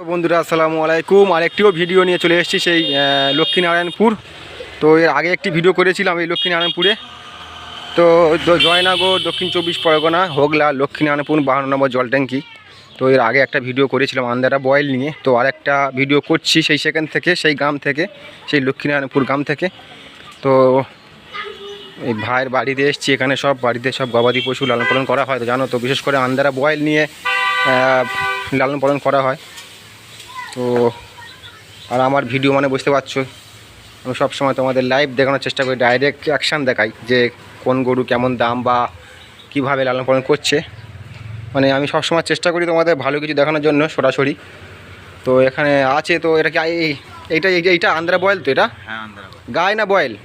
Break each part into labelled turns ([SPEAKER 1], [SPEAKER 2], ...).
[SPEAKER 1] বন্ধুরা, আসসালামু আলাইকুম। আরেকটিও ভিডিও নিয়ে চলে এসেছি সেই লক্ষ্মীনারায়ণপুর। তো এর আগে একটি ভিডিও করেছিলাম এই লক্ষ্মীনারায়ণপুরে। তো জয়নগর, দক্ষিণ চব্বিশ পরগনা, হোগলা, লক্ষ্মীনারায়ণপুর, বাহান্ন নম্বর জল ট্যাঙ্কি। তো এর আগে একটা ভিডিও করেছিলাম আন্দারা বয়েল নিয়ে। তো আরেকটা ভিডিও করছি সেই সেখান থেকে, সেই গ্রাম থেকে, সেই লক্ষ্মীনারায়ণপুর গ্রাম থেকে। তো এই ভাইয়ের বাড়িতে এসেছি, এখানে সব বাড়িতে সব গবাদি পশু লালন পালন করা হয়। তো জানো তো, বিশেষ করে আন্দারা বয়েল নিয়ে লালন পালন করা হয়। তো আর আমার ভিডিও মানে বুঝতে পারছ আমি সবসময় তোমাদের লাইভ দেখানোর চেষ্টা করি ডাইরেক্ট অ্যাকশান দেখাই যে কোন গরু কেমন দাম বা কীভাবে লালন পালন করছে। মানে আমি সবসময় চেষ্টা করি তোমাদের ভালো কিছু দেখানোর জন্য সরাসরি। তো এখানে আছে তো এটা কি এই- এইটা এইটা আন্দ্রা বয়েল তো এটা?
[SPEAKER 2] হ্যাঁ আন্দারা
[SPEAKER 1] গায়ে না বয়েল?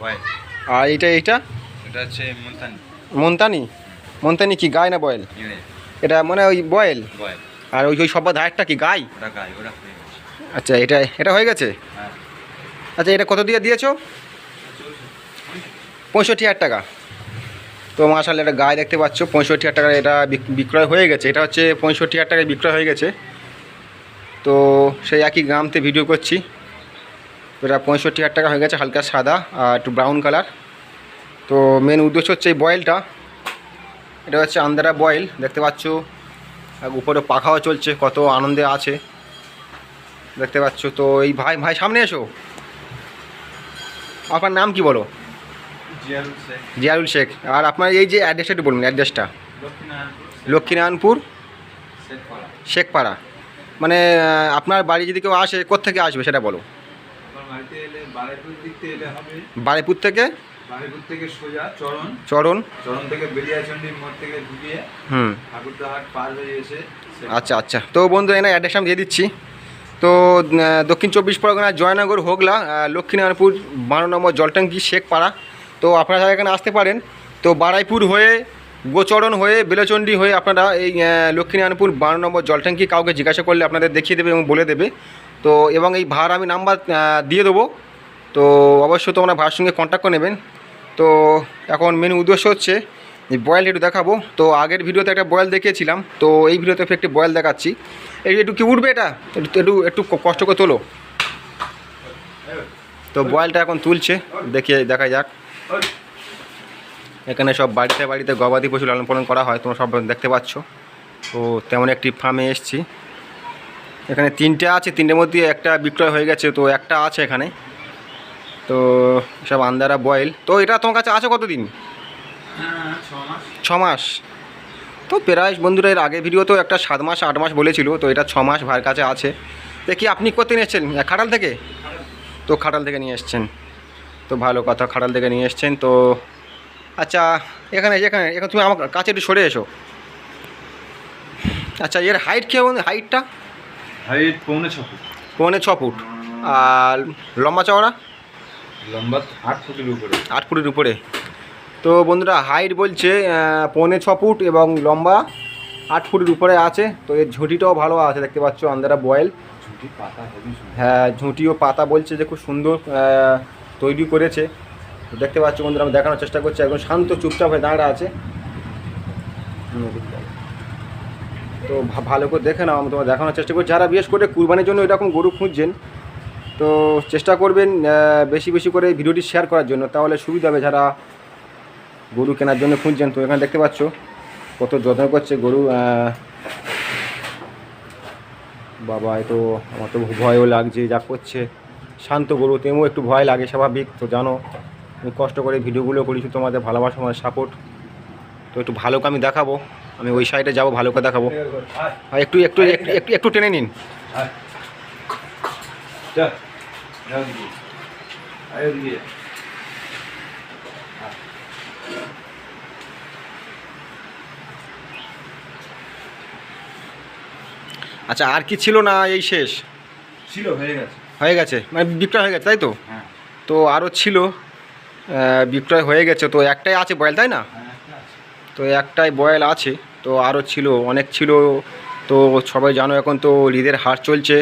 [SPEAKER 1] আর এইটা এইটা?
[SPEAKER 2] এটা হচ্ছে
[SPEAKER 1] মন্তানি। মন্তানি? কি গায়ে না বয়েল? এটা মানে ওই বয়েল? আর ওই ওই সব্বা ধারটা কি গাই?
[SPEAKER 2] ওটা ওটা হয়ে
[SPEAKER 1] আচ্ছা এটা এটা হয়ে গেছে? আচ্ছা এটা কত দিয়ে দিয়েছ? পঁয়ষট্টি হাজার টাকা। তো মাসাল এটা গায়ে দেখতে পাচ্ছ, পঁয়ষট্টি হাজার টাকা এটা বিক- বিক্রয় হয়ে গেছে। এটা হচ্ছে পঁয়ষট্টি হাজার টাকায় বিক্রয় হয়ে গেছে। তো সেই একই গ্রামতে ভিডিও করছি। এটা পঁয়ষট্টি হাজার টাকা হয়ে গেছে, হালকা সাদা আর একটু ব্রাউন কালার তো মেন উদ্দেশ্য হচ্ছে এই বয়েলটা। এটা হচ্ছে আন্দারা বয়েল, দেখতে পাচ্ছ। উপরে পাখাও চলছে, কত আনন্দে আছে। দেখতে পাচ্ছ তো এই ভাই ভাই সামনে এসো। আপনার নাম কি বলো?
[SPEAKER 2] জিয়ারুল শেখ।
[SPEAKER 1] আর আপনার এই যে অ্যাড্রেসটা একটু বলুন অ্যাড্রেসটা লক্ষ্মীনারায়ণপুর
[SPEAKER 2] শেখপাড়া।
[SPEAKER 1] মানে আপনার বাড়ি যদি কেউ আসে কোত্থেকে আসবে সেটা বলো?
[SPEAKER 2] বারেপুর থেকে
[SPEAKER 1] বারিপুর থেকে?
[SPEAKER 2] থেকে সোজা চরণ।
[SPEAKER 1] চরণ?
[SPEAKER 2] চরণ থেকে বেলিয়াচন্ডী মোড় থেকে ঢুকিয়ে
[SPEAKER 1] হুম।
[SPEAKER 2] ঠাকুরদাহাট পার হয়ে এসে
[SPEAKER 1] আচ্ছা আচ্ছা। তো বন্ধু এখানে অ্যাড্রেস আমি দিয়ে দিচ্ছি। তো দক্ষিণ চব্বিশ পরগনা, জয়নগর, হোগলা লক্ষ্মীনারায়ণপুর, বারো নম্বর জলট্যাঙ্কি, শেখপাড়া। তো আপনারা যারা এখানে আসতে পারেন, তো বারাইপুর হয়ে, গোচরণ হয়ে বেলচণ্ডী হয়ে আপনারা এই লক্ষ্মীনারায়ণপুর বারো নম্বর জলট্যাঙ্কি কাউকে জিজ্ঞাসা করলে আপনাদের দেখিয়ে দেবে এবং বলে দেবে। তো, এবং এই ভাড়া আমি নাম্বার দিয়ে দেবো। তো, অবশ্যই তোমরা ভাড়ার সঙ্গে কন্ট্যাক্ট করে নেবেন। তো, এখন মেন উদ্দেশ্য হচ্ছে এই বয়েল একটু দেখাবো। তো আগের ভিডিওতে একটা বয়েল দেখিয়েছিলাম, তো এই ভিডিওতে একটু বয়েল দেখাচ্ছি। এই একটু কি উঠবে এটা? একটু একটু কষ্ট করে তোলো। তো বয়েলটা এখন তুলছে, দেখিয়ে, দেখা যাক। এখানে সব বাড়িতে বাড়িতে গবাদি পশু লালন পালন করা হয়, তোমরা সব দেখতে পাচ্ছ। তো তেমন একটি ফার্মে এসছি। এখানে তিনটে আছে, তিনটের মধ্যে একটা বিক্রয় হয়ে গেছে, তো একটা আছে এখানে। তো সব আন্দারা বয়েল তো এটা তোমার কাছে আছে কতদিন?
[SPEAKER 2] ছ মাস
[SPEAKER 1] তো প্রায় বন্ধুরা এর আগে ভিডিও তো একটা সাত মাস আট মাস বলেছিল তো এটা ছ মাস ভাইয়ের কাছে আছে। দেখি আপনি কোথায় নিয়ে এসছেন? খাটাল থেকে? তো খাটাল থেকে নিয়ে এসছেন। তো ভালো কথা খাটাল থেকে নিয়ে এসছেন। তো আচ্ছা এখানে এখানে এখানে তুমি আমার কাছে একটু সরে এসো। আচ্ছা এর হাইট কেমন? হাইটটা
[SPEAKER 2] হাইট পৌনে ছ ফুট।
[SPEAKER 1] পৌনে ছ ফুট। আর লম্বা চওড়া?
[SPEAKER 2] লম্বা আট ফুটের উপরে।
[SPEAKER 1] আট ফুটের উপরে। তো বন্ধুরা হাইট বলছে পৌনে ছ ফুট এবং লম্বা আট ফুটের উপরে আছে। তো এর ঝুঁটিটাও ভালো আছে, দেখতে পাচ্ছ, আন্দারা বয়েল। হ্যাঁ ঝুঁটি ও পাতা বলছে যে খুব সুন্দর তৈরি করেছে। তো দেখতে পাচ্ছ বন্ধুরা, আমি দেখানোর চেষ্টা করছি, একদম শান্ত, চুপচাপ হয়ে দাঁড়া আছে। তো ভালো করে দেখে নাও, আমি তোমার দেখানোর চেষ্টা করছি। যারা বিশেষ করে কুরবানির জন্য এরকম গরু খুঁজছেন, তো চেষ্টা করবেন বেশি বেশি করে ভিডিওটি শেয়ার করার জন্য। তাহলে সুবিধা হবে, যারা গরু কেনার জন্য খুঁজছেন। তো এখানে দেখতে পাচ্ছ কত যত্ন করছে গরু বাবা, এ তো আমার তো ভয়ও লাগছে, যা করছে। শান্ত গরু তেমও একটু ভয় লাগে, স্বাভাবিক, তো জানো। আমি কষ্ট করে ভিডিওগুলো করেছি, তোমাদের ভালোবাসা আমার সাপোর্ট তো একটু ভালো আমি দেখাবো। আমি ওই সাইডে যাব ভালো করে দেখাবো একটু একটু একটু একটু টেনে নিন। আচ্ছা আর কি ছিল না এই শেষ?
[SPEAKER 2] ছিল হয়ে গেছে।
[SPEAKER 1] হয়ে গেছে? মানে বিক্রয় হয়ে গেছে তাই তো?
[SPEAKER 2] হ্যাঁ।
[SPEAKER 1] তো আরও ছিল বিক্রয় হয়ে গেছে তো একটাই আছে বয়েল তাই না?
[SPEAKER 2] হ্যাঁ।
[SPEAKER 1] তো একটাই বয়েল আছে তো আরও ছিল অনেক ছিল। তো সবাই জানো এখন তো ঈদের হার চলছে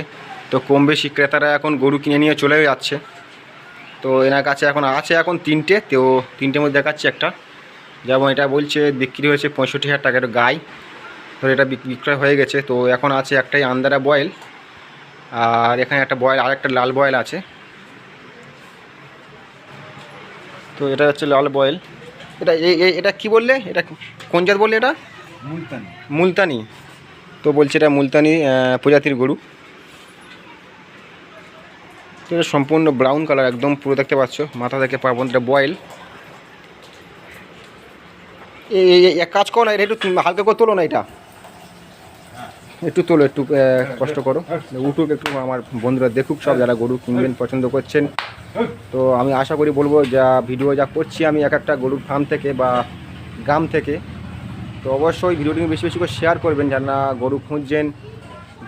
[SPEAKER 1] তো কম বেশি ক্রেতারা এখন গরু কিনে নিয়ে চলে যাচ্ছে। তো এনার কাছে এখন আছে এখন তিনটে তো তিনটের মধ্যে দেখাচ্ছে একটা। যেমন এটা বলছে বিক্রি হয়েছে পঁয়ষট্টি হাজার টাকা গাই। তো এটা বিক- বিক্রয় হয়ে গেছে। তো এখন আছে একটাই আন্দারা বয়েল। আর এখানে একটা বয়েল আর একটা লাল বয়েল আছে। তো এটা হচ্ছে লাল বয়েল। এটা এটা কি বললে? এটা কোন জাত বললে এটা?
[SPEAKER 2] মুলতানি।
[SPEAKER 1] মুলতানি। তো বলছে এটা মুলতানি প্রজাতির গরু। তো এটা সম্পূর্ণ ব্রাউন কালার একদম পুরো দেখতে পাচ্ছ মাথা থেকে পা এটা বয়েল। এক কাজ করো না এটা একটু হালকা করে তোলো না এটা। একটু তোলো, একটু কষ্ট করো। উঠুক একটু, আমার বন্ধুরা দেখুক সব, যারা গরু কিনবেন, পছন্দ করছেন। তো আমি আশা করি বলব, যা ভিডিও যা করছি আমি এক একটা গরুর ফার্ম থেকে বা গ্রাম থেকে, তো অবশ্যই ভিডিওটি বেশি বেশি করে শেয়ার করবেন, যারা গরু খুঁজছেন,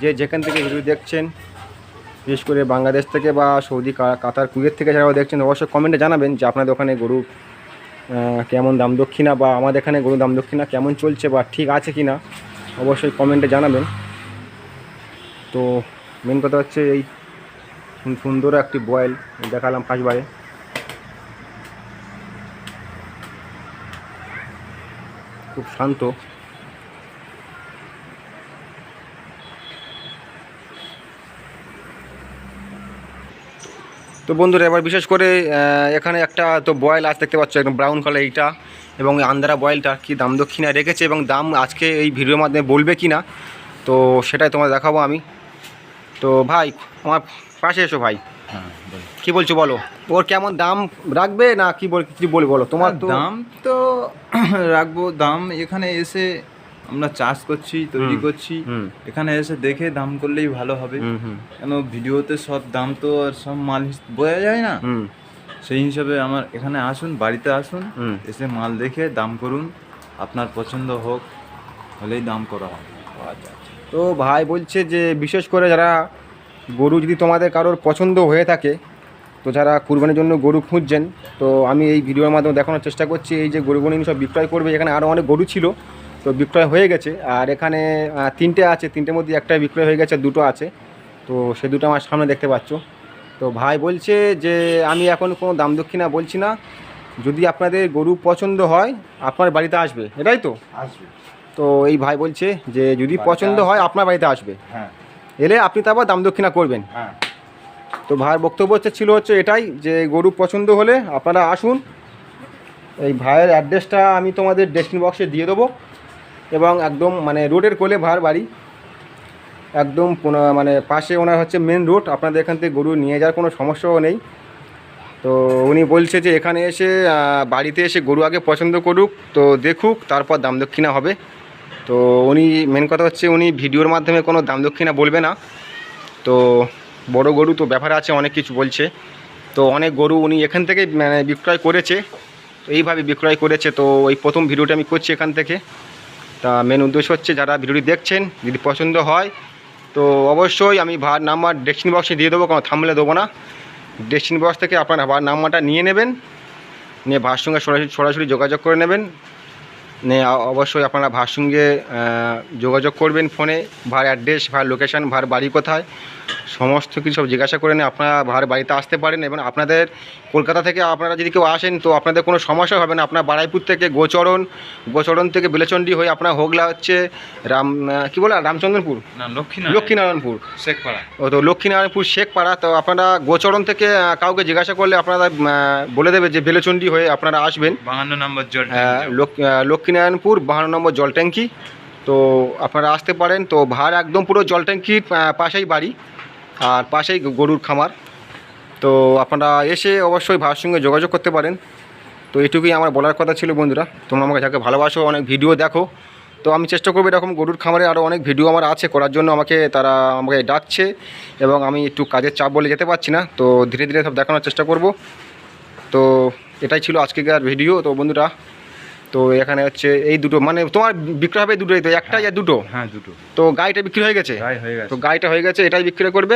[SPEAKER 1] যে যেখান থেকে ভিডিও দেখছেন, বিশেষ করে বাংলাদেশ থেকে বা সৌদি কাতার, কুয়েত থেকে যারা দেখছেন, অবশ্যই কমেন্টে জানাবেন যে আপনাদের ওখানে গরু কেমন দাম দক্ষিণা বা আমাদের এখানে গরু দাম দক্ষিণা কেমন চলছে বা ঠিক আছে কি না অবশ্যই কমেন্টে জানাবেন। তো মেন কথা হচ্ছে এই সুন- সুন্দর একটি বয়েল দেখালাম ফার্স্টবারে খুব শান্ত। তো বন্ধুরা, এবার বিশেষ করে এখানে একটা তো বয়েল আজ দেখতে পাচ্ছ, একদম ব্রাউন কালার এইটা। এবং আন্দারা বয়েলটা কি দাম দক্ষিণা রেখেছে এবং দাম আজকে এই ভিডিওর মাধ্যমে বলবে কি না তো সেটাই তোমার দেখাবো আমি। তো ভাই আমার পাশে এসো ভাই।
[SPEAKER 3] হ্যাঁ
[SPEAKER 1] কি বলছো বলো? ওর কেমন দাম রাখবে না কি বল কি বলি বলো। তোমার তো
[SPEAKER 3] দাম তো রাখব। দাম এখানে এসে আমরা চাষ করছি তৈরি করছি। এখানে এসে দেখে দাম করলেই ভালো হবে। কেন ভিডিওতে সব দাম তো আর সব মাল বোঝা যায় না। সেই হিসাবে আমার এখানে আসুন বাড়িতে আসুন এসে মাল দেখে দাম করুন আপনার পছন্দ হোক হলেই দাম করা হবে
[SPEAKER 1] তো ভাই বলছে যে বিশেষ করে যারা গরু যদি তোমাদের কারোর পছন্দ হয়ে থাকে তো যারা কুরবানির জন্য গরু খুঁজছেন তো আমি এই ভিডিওর মাধ্যমে দেখানোর চেষ্টা করছি এই যে গরুগুলো সব বিক্রয় করবে এখানে আরও অনেক গরু ছিল তো বিক্রয় হয়ে গেছে আর এখানে তিনটে আছে তিনটের মধ্যে একটাই বিক্রয় হয়ে গেছে দুটো আছে তো সে দুটো আমার সামনে দেখতে পাচ্ছ। তো ভাই বলছে যে আমি এখন কোনো দাম দক্ষিণা বলছি না। যদি আপনাদের গরু পছন্দ হয় আপনার বাড়িতে আসবে। এটাই তো?
[SPEAKER 2] আসবে।
[SPEAKER 1] তো এই ভাই বলছে যে যদি পছন্দ হয় আপনার বাড়িতে আসবে।
[SPEAKER 3] হ্যাঁ।
[SPEAKER 1] এলে আপনি তারপর দাম দক্ষিণা করবেন।
[SPEAKER 3] হ্যাঁ।
[SPEAKER 1] তো ভাইয়ের বক্তব্য হচ্ছে ছিল হচ্ছে এটাই যে গরু পছন্দ হলে আপনারা আসুন। এই ভাইয়ের অ্যাড্রেসটা আমি তোমাদের ডেস্টিনি বক্সে দিয়ে দেবো। এবং একদম মানে রোডের কোলে ভাইয়ের বাড়ি। একদম মানে পাশে ওনার হচ্ছে মেন রোড আপনাদের এখান থেকে গরু নিয়ে যাওয়ার কোনো সমস্যাও নেই। তো উনি বলছে যে এখানে এসে বাড়িতে এসে গরু আগে পছন্দ করুক, তো দেখুক, তারপর দাম দক্ষিণা হবে। তো উনি মেন কথা হচ্ছে উনি ভিডিওর মাধ্যমে কোনো দাম দক্ষিণা বলবে না। তো বড় গরু তো ব্যাপার আছে, অনেক কিছু বলছে। তো অনেক গরু উনি এখান থেকে মানে বিক্রয় করেছে। এইভাবে বিক্রয় করেছে, তো এই প্রথম ভিডিওটা আমি করছি এখান থেকে। তা মেন উদ্দেশ্য হচ্ছে, যারা ভিডিওটি দেখছেন, যদি পছন্দ হয় তো অবশ্যই আমি ভার নাম্বার ডেস্টিনি বক্সে দিয়ে দেবো, কোনো থামলে দেবো না। ডেস্টিনি বক্স থেকে আপনার ভার নাম্বারটা নিয়ে নেবেন, নিয়ে ভার সঙ্গে সরাসরি সরাসরি যোগাযোগ করে নেবেন। নিয়ে অবশ্যই আপনারা ভার সঙ্গে যোগাযোগ করবেন ফোনে। ভার অ্যাড্রেস ভার লোকেশান ভার বাড়ি কোথায়। সমস্ত কিছু সব জিজ্ঞাসা করে নিয়ে আপনারা ভার বাড়িতে আসতে পারেন এবং আপনাদের কলকাতা থেকে আপনারা যদি কেউ আসেন তো আপনাদের কোনো সমস্যা হবে না। আপনার বারাইপুর থেকে গোচরণ গোচরণ থেকে বেলেচন্ডি হয়ে আপনার হোগলা হচ্ছে রাম কি বলে রামচন্দ্রপুর? লক্ষ্মীনারায়ণপুর।
[SPEAKER 3] শেখপাড়া।
[SPEAKER 1] ও তো লক্ষ্মীনারায়ণপুর শেখপাড়া তো আপনারা গোচরণ থেকে কাউকে জিজ্ঞাসা করলে আপনারা বলে দেবে যে বেলেচন্ডি হয়ে আপনারা আসবেন।
[SPEAKER 3] বাহান্ন নম্বর জল
[SPEAKER 1] লক্ষ্মীনারায়ণপুর বাহান্ন নম্বর জল ট্যাঙ্কি। তো আপনারা আসতে পারেন তো ভাড় একদম পুরো জল ট্যাঙ্কির পাশেই বাড়ি। আর পাশেই গরুর খামার। তো আপনারা এসে অবশ্যই ভাড়ার সঙ্গে যোগাযোগ করতে পারেন। তো এটুকুই আমার বলার কথা ছিল বন্ধুরা। তোমরা আমাকে যাকে ভালোবাসো, অনেক ভিডিও দেখো। তো আমি চেষ্টা করব এরকম গরুর খামারে আরও অনেক ভিডিও আমার আছে করার জন্য আমাকে, তারা আমাকে ডাকছে এবং আমি একটু কাজের চাপ বলে যেতে পারছি না। তো ধীরে ধীরে সব দেখানোর চেষ্টা করব। তো এটাই ছিল আজকেকার ভিডিও। তো বন্ধুরা তো এখানে হচ্ছে এই দুটো মানে তোমার বিক্রয় হবে দুটোই তো একটাই আর দুটো?
[SPEAKER 3] হ্যাঁ দুটো।
[SPEAKER 1] তো গাড়িটা বিক্রি হয়ে গেছে?
[SPEAKER 3] হয়ে
[SPEAKER 1] তো গাড়িটা হয়ে গেছে এটাই বিক্রি করবে?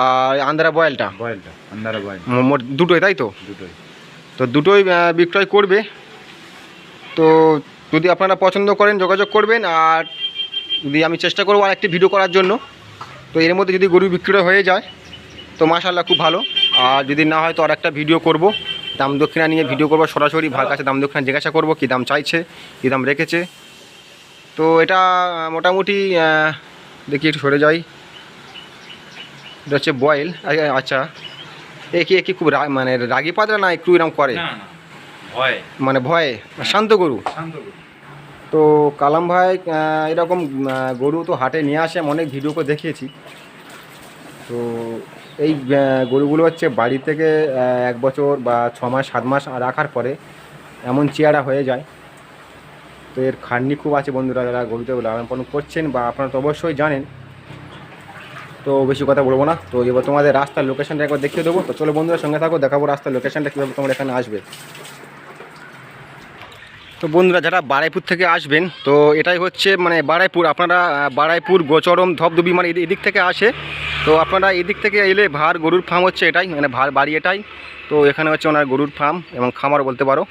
[SPEAKER 1] আর আন্দারা বয়েলটা?
[SPEAKER 3] বয়েলটা বয়েল।
[SPEAKER 1] মোট দুটোই তাই তো?
[SPEAKER 3] দুটোই।
[SPEAKER 1] তো দুটোই বিক্রয় করবে। তো যদি আপনারা পছন্দ করেন যোগাযোগ করবেন আর যদি আমি চেষ্টা করব আর একটি ভিডিও করার জন্য তো এর মধ্যে যদি গরু বিক্রয় হয়ে যায় তো মাশাল্লাহ খুব ভালো। আর যদি না হয় তো আর একটা ভিডিও করব। দাম দক্ষিণা নিয়ে ভিডিও করব সরাসরি ভার কাছে দাম দক্ষিণা জিজ্ঞাসা করব কী দাম চাইছে কী দাম রেখেছে। তো এটা মোটামুটি দেখি একটু সরে যাই। এটা হচ্ছে বয়েল আচ্ছা। এ কি এ কি খুব মানে রাগি পাতলা না একটু এরকম করে? মানে ভয়ে শান্ত গরু? তো কালাম ভাই এরকম গরু তো হাটে নিয়ে আসে অনেক ভিডিও করে দেখিয়েছি। তো এই গরুগুলো হচ্ছে বাড়ি থেকে এক বছর বা ছ মাস, সাত মাস রাখার পরে এমন চেয়ারা হয়ে যায়। তো এর খাটনি খুব আছে বন্ধুরা, যারা গরুতে লালন পালন করছেন বা আপনারা তো অবশ্যই জানেন। তো বেশি কথা বলব না। তো এবার তোমাদের রাস্তার লোকেশনটা একবার দেখিয়ে দেবো। তো চলো বন্ধুরা সঙ্গে থাকো, দেখাবো রাস্তার লোকেশনটা কীভাবে তোমরা এখানে আসবে। তো বন্ধুরা, যারা বারাইপুর থেকে আসবেন, তো এটাই হচ্ছে মানে বারাইপুর। আপনারা বারাইপুর, গোচরম, ধবধবি মানে এদি- এদিক থেকে আসে। তো আপনারা এদিক থেকে এলে ভার গরুর ফার্ম হচ্ছে এটাই মানে ভার বাড়ি এটাই। তো এখানে হচ্ছে ওনার গরুর ফার্ম এবং খামার বলতে পারো।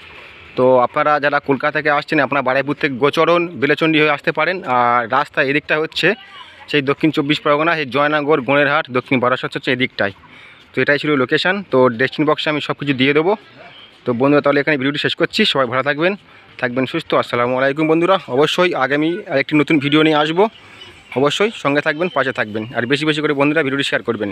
[SPEAKER 1] তো আপনারা যারা কলকাতা থেকে আসছেন, আপনারা বারাইপুর থেকে গোচরণ, বেলেচন্ডি হয়ে আসতে পারেন। আর রাস্তা এদিকটা হচ্ছে সেই দক্ষিণ চব্বিশ পরগনা এই জয়নগর গোনেরহাট দক্ষিণ বারাসত হচ্ছে এদিকটাই। তো এটাই ছিল লোকেশান তো ডেস্টিন বক্সে আমি সব কিছু দিয়ে দেবো। তো বন্ধুরা, তাহলে এখানে ভিডিওটি শেষ করছি। সবাই ভালো থাকবেন থাকবেন সুস্থ। আসসালামু আলাইকুম বন্ধুরা। অবশ্যই আগামী আরেকটি নতুন ভিডিও নিয়ে আসব। অবশ্যই সঙ্গে থাকবেন পাশে থাকবেন। আর বেশি বেশি করে বন্ধুরা ভিডিওটি শেয়ার করবেন।